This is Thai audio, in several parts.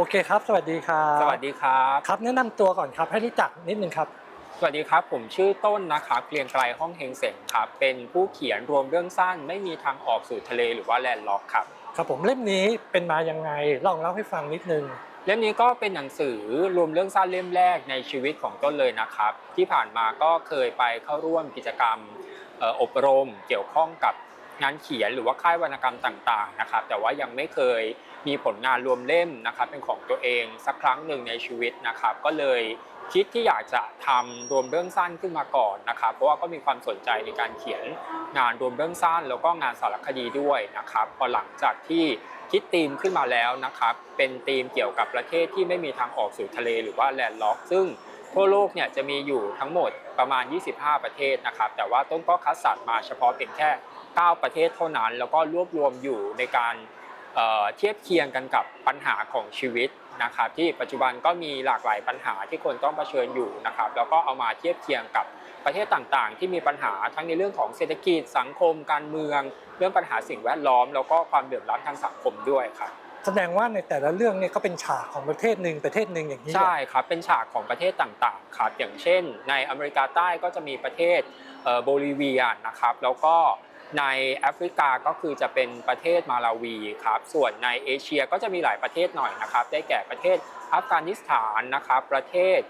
โอเคครับ สวัสดีครับสวัสดีครับ ครับแนะนำตัวก่อนครับให้รู้จักนิดนึงครับ สวัสดีครับ ผมชื่อต้นนะครับเกรียงไกรห้องเฮงเสงครับ เป็นผู้เขียนรวมเรื่องสั้น ไม่มีทางออกสู่ทะเลหรือว่าแลนด์ล็อกครับ ครับผมเล่มนี้เป็นมายังไงลองเล่าให้ฟังนิดนึง เล่มนี้ก็เป็นหนังสือรวมเรื่องสั้นเล่มแรกในชีวิตของต้นเลยนะครับ ที่ผ่านมาก็เคยไปเข้าร่วมกิจกรรมเอ่ออบรมเกี่ยวข้องกับงานเขียนหรือว่าค่ายวรรณกรรมต่างๆนะครับ แต่ว่ายังไม่เคย มีผลงานรวมเล่มนะครับเป็นของตัวเองสักครั้งหนึ่งในชีวิตนะครับ ก็เลยคิดที่อยากจะทำรวมเรื่องสั้นขึ้นมาก่อนนะครับ เพราะว่าก็มีความสนใจในการเขียนงานรวมเรื่องสั้น แล้วก็งานสารคดีด้วยนะครับ พอหลังจากที่คิดธีมขึ้นมาแล้วนะครับ เป็นธีมเกี่ยวกับประเทศที่ไม่มีทางออกสู่ทะเลหรือว่าแลนด์ล็อก ซึ่งทั่วโลกเนี่ยจะมีอยู่ทั้งหมดประมาณ 25 ประเทศนะครับ แต่ว่าต้นก็คัดสรรมาเฉพาะเป็นแค่ 9 ประเทศเท่านั้น แล้วก็รวบรวมอยู่ในการ เอ่อเทียบเคียงกันกับปัญหาของชีวิตนะครับที่ปัจจุบันก็มีหลากหลายปัญหาที่คนต้องเผชิญอยู่นะครับแล้วก็เอามาเทียบเคียงกับประเทศต่างๆ ที่มีปัญหาทั้งในเรื่องของเศรษฐกิจสังคม การเมือง เรื่องปัญหาสิ่งแวดล้อม แล้วก็ความเดือดร้อนทางสังคมด้วยครับแสดงว่าในแต่ละเรื่องเนี่ยก็เป็นฉากของประเทศหนึ่งประเทศหนึ่งอย่างนี้ใช่ครับเป็นฉากของประเทศต่างๆครับอย่างเช่น ในอเมริกาใต้ก็จะมีประเทศเอ่อโบลิเวียนะครับแล้วก็ ในแอฟริกาก็คือจะเป็นประเทศมาลาวีครับส่วนในเอเชียก็จะมีหลายประเทศหน่อยนะครับ ได้แก่ประเทศอัฟกานิสถานนะครับ ประเทศ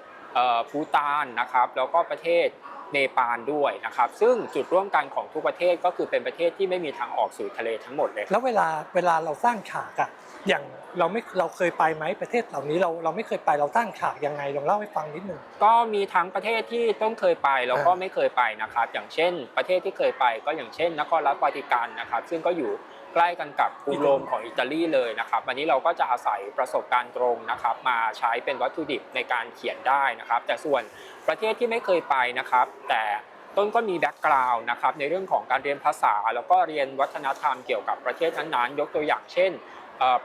พูตานนะครับ แล้วก็ประเทศ เนปาลด้วยนะครับซึ่งจุดร่วมกันของทุกประเทศก็คือเป็นประเทศที่ไม่มีทางออกสู่ทะเลทั้งหมดเลย แล้วเวลาเวลาเราสร้างฉากอะอย่างเราไม่เราเคยไปไหมประเทศเหล่านี้เราเราไม่เคยไปเราสร้างฉากยังไงลองเล่าให้ฟังนิดนึงก็มีทั้งประเทศที่ต้นเคยไปแล้วก็อ่าไม่เคยไปนะครับ อย่างเช่น ประเทศที่เคยไปก็อย่างเช่นนครรัฐวาติกันนะครับ ซึ่งก็อยู่ใกล้กันกับกรุงโรมของอิตาลีเลยนะครับวันนี้เราก็จะอาศัยประสบการณ์ตรงนะครับ มาใช้เป็นวัตถุดิบในการเขียนได้นะครับ แต่ส่วนประเทศที่ไม่เคยไปนะครับ แต่ต้นก็มีแบ็กกราวน์นะครับในเรื่องของการเรียนภาษา แล้วก็เรียนวัฒนธรรมเกี่ยวกับประเทศนั้นๆยกตัวอย่างเช่น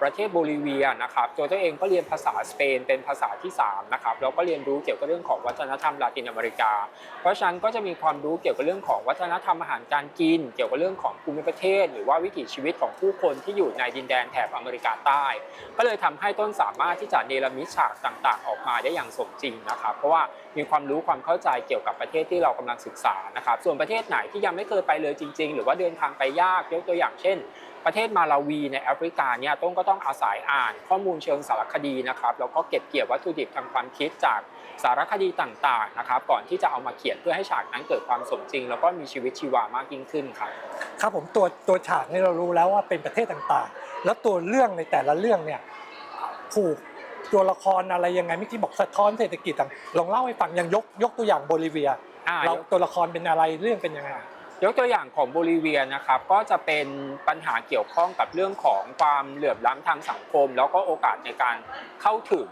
ประเทศโบลิเวียนะครับตัวตัวเองก็เรียนภาษาสเปนเป็นภาษาที่3นะครับแล้วก็เรียนรู้เกี่ยวกับเรื่องของวัฒนธรรมลาตินอเมริกา เพราะฉะนั้นก็จะมีความรู้เกี่ยวกับเรื่องของวัฒนธรรมอาหารการกิน เกี่ยวกับเรื่องของภูมิประเทศ หรือว่าวิถีชีวิตของผู้คนที่อยู่ในดินแดนแถบอเมริกาใต้ ก็เลยทำให้ต้นสามารถที่จะเนรมิตฉากต่าง ๆ ออกมาได้อย่างสมจริงนะครับเพราะว่ามีความรู้ความเข้าใจเกี่ยวกับประเทศที่เรากำลังศึกษานะครับส่วนประเทศไหนที่ยังไม่เคยไปเลยจริง ๆ หรือว่าเดินทางไปยากยกตัวอย่างเช่น ประเทศมาลาวีในแอฟริกาเนี่ยต้นก็ต้องอาศัยอ่านข้อมูลเชิงสารคดีนะครับแล้วก็เก็บเกี่ยววัตถุดิบทางความคิดจากสารคดีต่างๆนะครับก่อนที่จะเอามาเขียนเพื่อให้ฉากนั้นเกิดความสมจริง แล้วก็มีชีวิตชีวามากยิ่งขึ้นครับครับผมตัวตัวฉากนี่เรารู้แล้วว่าเป็นประเทศต่างๆ แล้วตัวเรื่องในแต่ละเรื่องเนี่ยผูกตัวละครอะไรยังไงเมื่อกี้บอกสะท้อนเศรษฐกิจต่างลองเล่าให้ฟังอย่างยกยกตัวอย่างโบลิเวียอ่าเราตัวละครเป็นอะไรเรื่องเป็นยังไง ยกตัวอย่างของโบลิเวียนะครับก็จะเป็นปัญหาเกี่ยวข้องกับเรื่องของความเหลื่อมล้ำทางสังคม แล้วก็โอกาสในการเข้าถึง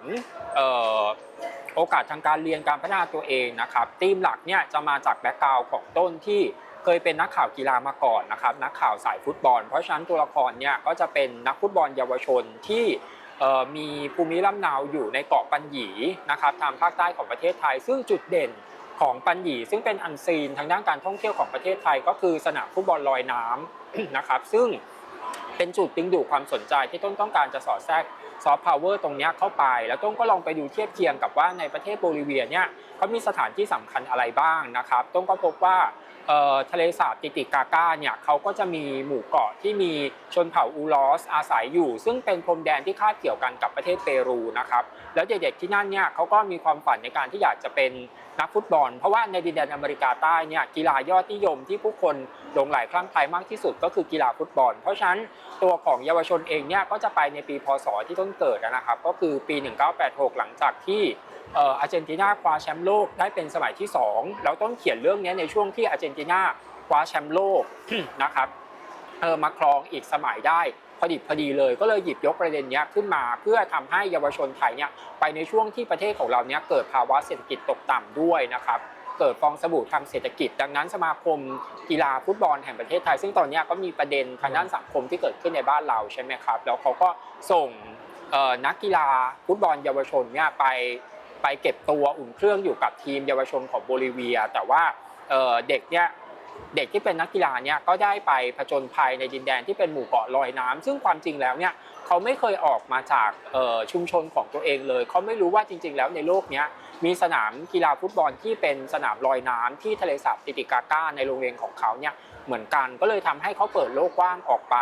โอกาสทางการเรียนการพัฒนาตัวเองนะครับธีมหลักเนี่ยจะมาจากแบ็กกราวของต้นที่เคยเป็นนักข่าวกีฬามาก่อนนะครับนักข่าวสายฟุตบอล เพราะฉะนั้นตัวละครเนี่ยก็จะเป็นนักฟุตบอลเยาวชนที่มีภูมิลำเนาอยู่ในเกาะปัญญีนะครับทางภาคใต้ของประเทศไทย ซึ่งจุดเด่น ของปัญญีซึ่งเป็นอันซีนทางด้านการท่องเที่ยวของประเทศไทยก็คือสนามฟุตบอลลอยน้ำนะครับ ซึ่งเป็นจุดดึงดูดความสนใจที่ต้นต้องการจะสอดแทรกซอฟต์พาวเวอร์ตรงนี้เข้าไป แล้วต้นก็ลองไปดูเทียบเคียงกับว่าในประเทศโบลิเวียเนี่ยเขามีสถานที่สำคัญอะไรบ้างนะครับ ต้นก็พบว่า ทะเลสาบติติกาก้าเนี่ยเขาก็จะมีหมู่เกาะที่มีชนเผ่าอูลอสอาศัยอยู่ ซึ่งเป็นพรมแดนที่คาบเกี่ยวกันกับประเทศเปรูนะครับแล้วเด็กๆที่นั่นเนี่ยเขาก็มีความฝันในการที่อยากจะเป็นนักฟุตบอล เพราะว่าในดินแดนอเมริกาใต้เนี่ยกีฬายอดนิยมที่ผู้คนหลงไหลคลั่งไคล้มากที่สุดก็คือกีฬาฟุตบอล เพราะฉะนั้นตัวของเยาวชนเองเนี่ยก็จะไปในปีพศที่ต้นเกิดนะครับก็คือปี 1986 หลังจากที่ อาร์เจนตินาคว้าแชมป์โลกได้เป็นสมัยที่ 2 แล้วต้นเขียนเรื่องนี้ในช่วงที่อาร์เจนตินาคว้าแชมป์โลกนะครับเออมาครองอีกสมัยได้พอดิบพอดีเลยก็เลยหยิบยกประเด็นนี้ขึ้นมาเพื่อทำให้เยาวชนไทยเนี่ยไปในช่วงที่ประเทศของเราเนี่ยเกิดภาวะเศรษฐกิจตกต่ำด้วยนะครับเกิดฟองสบู่ทางเศรษฐกิจ ดังนั้นสมาคมกีฬาฟุตบอลแห่งประเทศไทย ซึ่งตอนนี้ก็มีประเด็นทางด้านสังคมที่เกิดขึ้นในบ้านเราใช่ไหมครับแล้วเขาก็ส่งนักกีฬาฟุตบอลเยาวชนเนี่ยไป ไปเก็บตัวอุ่นเครื่องอยู่กับทีมเยาวชนของโบลิเวีย แต่ว่าเด็กเนี่ยเด็กที่เป็นนักกีฬาเนี่ยก็ได้ไปผจญภัยในดินแดนที่เป็นหมู่เกาะลอยน้ำซึ่งความจริงแล้วเนี่ยเขาไม่เคยออกมาจากชุมชนของตัวเองเลย เขาไม่รู้ว่าจริง ๆ แล้วในโลกเนี้ย มีสนามกีฬาฟุตบอลที่เป็นสนามลอยน้ำที่ทะเลสาบติติกาก้าในโรงเรียนของเขาเนี่ยเหมือนกันก็เลยทำให้เขาเปิดโลกกว้างออกไป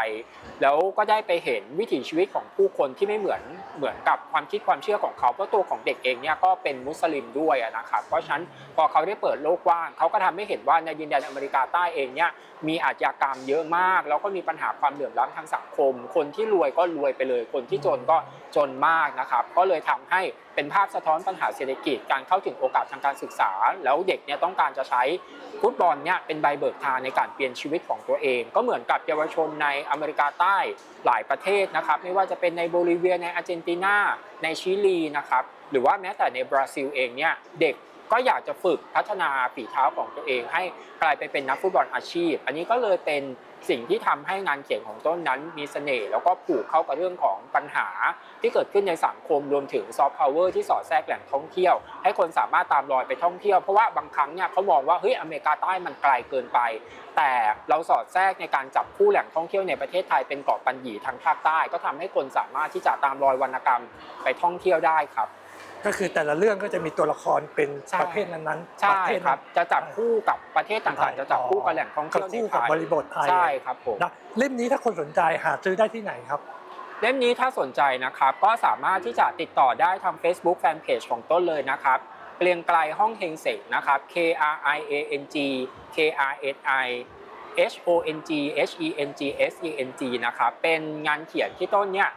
แล้วก็ได้ไปเห็นวิถีชีวิตของผู้คนที่ไม่เหมือนเหมือนกับความคิดความเชื่อของเขาเพราะตัวของเด็กเองเนี่ยก็เป็นมุสลิมด้วยนะครับเพราะฉะนั้นพอเขาได้เปิดโลกกว้าง เขาก็ทำให้เห็นว่าในดินแดนอเมริกาใต้เองเนี่ยมีอาชญากรรมเยอะมาก แล้วก็มีปัญหาความเหลื่อมล้ำทางสังคม คนที่รวยก็รวยไปเลยคนที่จนก็จนมากนะครับก็เลยทำให้ เป็นภาพสะท้อนปัญหาเศรษฐกิจ การเข้าถึงโอกาสทางการศึกษา แล้วเด็กเนี่ยต้องการจะใช้ฟุตบอลเนี่ยเป็นใบเบิกทางในการเปลี่ยนชีวิตของตัวเอง ก็เหมือนกับเยาวชนในอเมริกาใต้หลายประเทศนะครับ ไม่ว่าจะเป็นในโบลิเวียในอาร์เจนตินาในชิลีนะครับหรือว่าแม้แต่ในบราซิลเองเนี่ยเด็ก ก็อยากจะฝึกพัฒนาฝีเท้าของตัวเอง ให้กลายไปเป็นนักฟุตบอลอาชีพ อันนี้ก็เลยเป็นสิ่งที่ทำให้งานเขียนของต้นนั้นมีเสน่ห์แล้วก็ผูกเข้ากับเรื่องของปัญหา ที่เกิดขึ้นในสังคมรวมถึงซอฟต์พาวเวอร์ที่สอดแทรกแหล่งท่องเที่ยว ให้คนสามารถตามรอยไปท่องเที่ยว เพราะว่าบางครั้งเนี่ยเขามองว่าเฮ้ยอเมริกาใต้มันไกลเกินไป แต่เราสอดแทรกในการจับคู่แหล่งท่องเที่ยวในประเทศไทยเป็นเกาะปัญญีทางภาคใต้ ก็ทำให้คนสามารถที่จะตามรอยวรรณกรรมไปท่องเที่ยวได้ครับ ก็คือแต่ละเรื่องก็จะมีตัวละครเป็นใช่ ประเภทนั้นๆใช่ประเภทครับ จะจับคู่กับประเทศไทต่างยๆจะจับคู่กับแหล่งท่องกับเที่ยวในคู่ไทกับบยริบทไทยใช่ครับผม นะเล่มนี้ถ้าคนสนใจหาซื้อได้ที่ไหนครับ เล่มนี้ถ้าสนใจนะครับก็สามารถที่จะติดต่อได้ทาง Facebook Fanpage ของต้นเลยนะครับเกรียงไกลห้องเฮงเสงนะครับ K R I A N G K R S I H O N G H E N G S E N G นะครับเป็นงานเขียนที่ต้นเนี่ย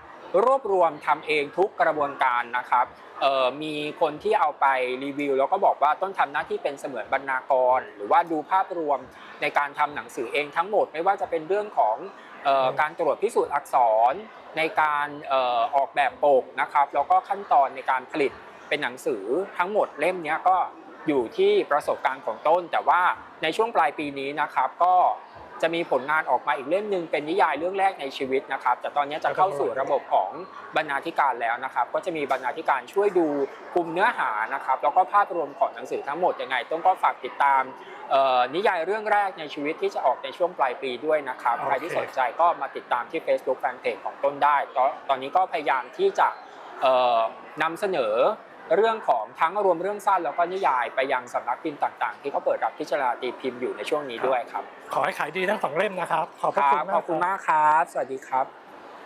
รวบรวมทำเองทุกกระบวนการนะครับเอ่อมีคนที่เอาไปรีวิว แล้วก็บอกว่าต้นทำหน้าที่เป็นเสมือนบรรณากร หรือว่าดูภาพรวมในการทำหนังสือเองทั้งหมด ไม่ว่าจะเป็นเรื่องของเอ่ออืมการตรวจพิสูจน์อักษรในการเอ่อออกแบบปกนะครับ แล้วก็ขั้นตอนในการผลิตเป็นหนังสือทั้งหมดเล่มเนี้ยก็อยู่ที่ประสบการณ์ของต้น แต่ว่าในช่วงปลายปีนี้นะครับก็ จะมีผลงานออกมาอีกเล่มหนึ่งเป็นนิยายเรื่องแรกในชีวิตนะครับ แต่ตอนนี้จะเข้าสู่ระบบของบรรณาธิการแล้วนะครับ ก็จะมีบรรณาธิการช่วยดูกลุ่มเนื้อหานะครับ แล้วก็ภาพรวมของหนังสือทั้งหมดยังไง ต้นก็ฝากติดตามเอ่อนิยายเรื่องแรกในชีวิตที่จะออกในช่วงปลายปีด้วยนะครับโอเคใครที่สนใจก็มาติดตามที่ Facebook Fanpage ของต้นได้ ตอนตอนนี้ก็พยายามที่จะเอ่อนำเสนอ เรื่องของทั้งรวมเรื่องสั้นแล้วก็นิยายไปยังสำนักพิมพ์ต่างๆ ที่เขาเปิดรับพิจารณาตีพิมพ์อยู่ในช่วงนี้ด้วยครับ ขอให้ขายดีทั้งสองเล่มนะครับ ขอบพคระรัคุณบมากขอบคุณมากครับ สวัสดีครับ